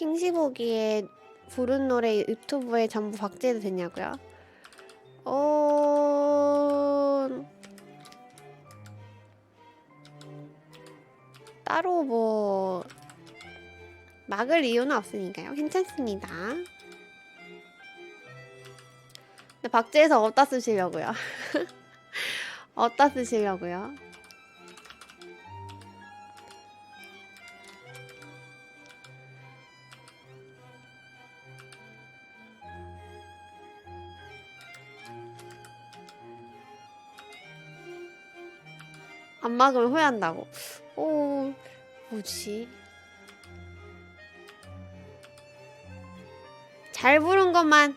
킹시보기에 부른 노래 유튜브에 전부 박제도 됐냐고요? 어... 따로 뭐 막을 이유는 없으니까요. 괜찮습니다. 근데 박제해서 어디다 쓰시려고요? 어디다 쓰시려고요? 안 막으면 후회한다고. 오, 뭐지? 잘 부른 것만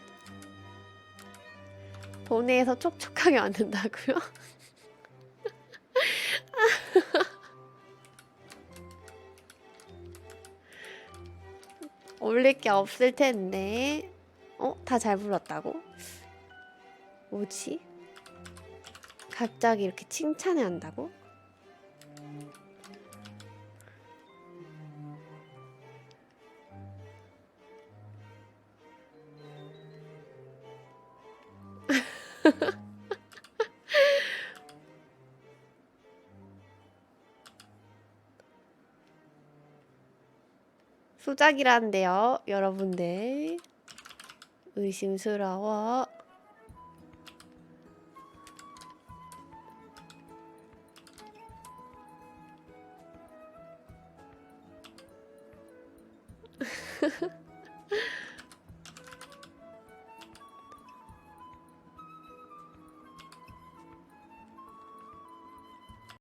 도내에서 촉촉하게 만든다고요? 올릴 게 없을 텐데. 어? 다 잘 불렀다고? 뭐지? 갑자기 이렇게 칭찬을 한다고? 수작이라는데요, 여러분들. 의심스러워.